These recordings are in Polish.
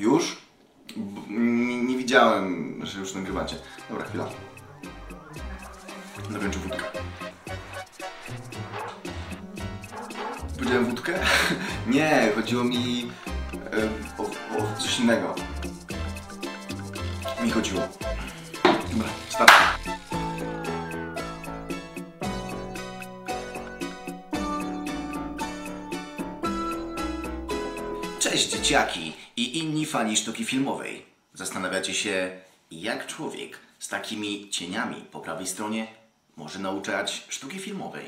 Już? B- nie, widziałem, że już nagrywacie. Dobra, chwila. Dokończę wódkę. Powiedziałem wódkę? nie, chodziło mi e, o, o coś innego. Mi chodziło. Dobra, start. Cześć dzieciaki i inni fani sztuki filmowej. Zastanawiacie się, jak człowiek z takimi cieniami po prawej stronie może nauczać sztuki filmowej?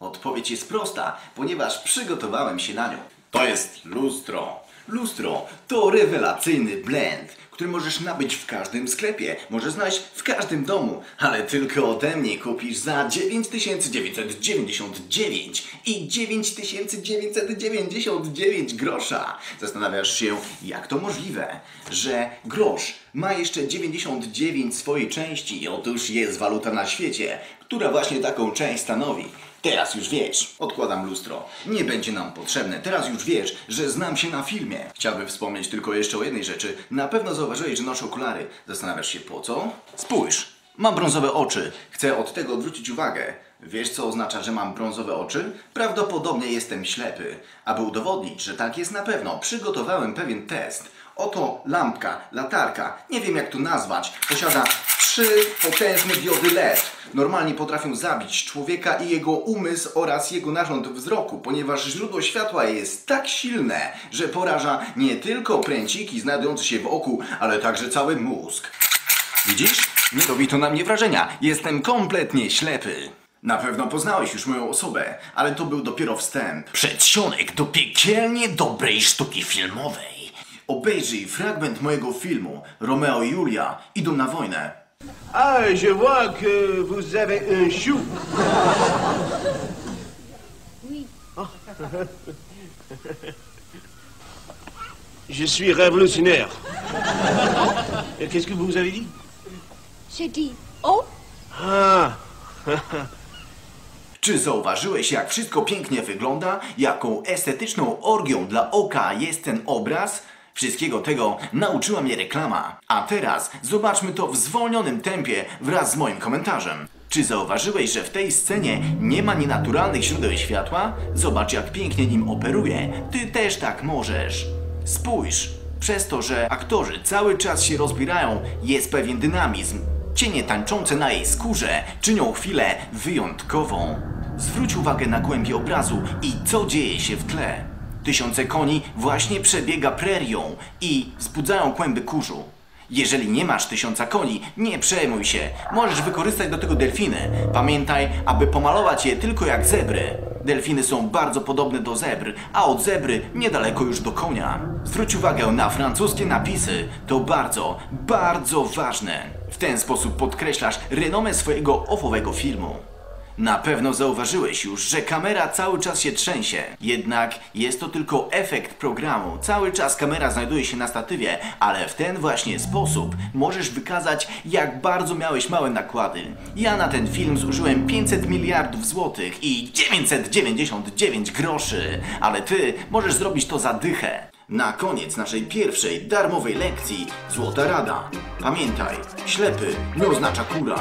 Odpowiedź jest prosta, ponieważ przygotowałem się na nią. To jest lustro. Lustro to rewelacyjny blend, który możesz nabyć w każdym sklepie, możesz znaleźć w każdym domu, ale tylko ode mnie kupisz za 9999 i 9999 grosza. Zastanawiasz się, jak to możliwe, że grosz ma jeszcze 99 swojej części. Otóż jest waluta na świecie, która właśnie taką część stanowi. Teraz już wiesz. Odkładam lustro. Nie będzie nam potrzebne. Teraz już wiesz, że znam się na filmie. Chciałbym wspomnieć tylko jeszcze o jednej rzeczy. Na pewno zauważyłeś, że noszę okulary. Zastanawiasz się po co? Spójrz. Mam brązowe oczy. Chcę od tego odwrócić uwagę. Wiesz co oznacza, że mam brązowe oczy? Prawdopodobnie jestem ślepy. Aby udowodnić, że tak jest na pewno, przygotowałem pewien test. Oto lampka, latarka, nie wiem jak to nazwać, posiada trzy potężne diody LED. Normalnie potrafią zabić człowieka i jego umysł oraz jego narząd wzroku, ponieważ źródło światła jest tak silne, że poraża nie tylko pręciki znajdujące się w oku, ale także cały mózg. Widzisz? Nie robi to na mnie wrażenia. Jestem kompletnie ślepy. Na pewno poznałeś już moją osobę, ale to był dopiero wstęp. Przedsionek do piekielnie dobrej sztuki filmowej. Obejrzyj fragment mojego filmu Romeo i Julia idą na wojnę. Ah, je vois que vous avez un chou. Oui. Je suis révolutionnaire. Et Qu'est-ce que vous avez dit? J'ai dit oh Ah, Czy zauważyłeś, jak wszystko pięknie wygląda? Jaką estetyczną orgią dla oka jest ten obraz? Wszystkiego tego nauczyła mnie reklama. A teraz zobaczmy to w zwolnionym tempie wraz z moim komentarzem. Czy zauważyłeś, że w tej scenie nie ma nienaturalnych źródeł światła? Zobacz, jak pięknie nim operuje. Ty też tak możesz. Spójrz, przez to, że aktorzy cały czas się rozbierają, jest pewien dynamizm. Cienie tańczące na jej skórze czynią chwilę wyjątkową. Zwróć uwagę na głębię obrazu i co dzieje się w tle. Tysiące koni właśnie przebiega prerią i wzbudzają kłęby kurzu. Jeżeli nie masz tysiąca koni, nie przejmuj się. Możesz wykorzystać do tego delfiny. Pamiętaj, aby pomalować je tylko jak zebry. Delfiny są bardzo podobne do zebr, a od zebry niedaleko już do konia. Zwróć uwagę na francuskie napisy. To bardzo, bardzo ważne. W ten sposób podkreślasz renomę swojego ofowego filmu. Na pewno zauważyłeś już, że kamera cały czas się trzęsie. Jednak jest to tylko efekt programu. Cały czas kamera znajduje się na statywie, ale w ten właśnie sposób możesz wykazać, jak bardzo miałeś małe nakłady. Ja na ten film zużyłem 500 miliardów złotych i 999 groszy, ale ty możesz zrobić to za dychę. Na koniec naszej pierwszej darmowej lekcji Złota Rada. Pamiętaj, ślepy nie oznacza kura.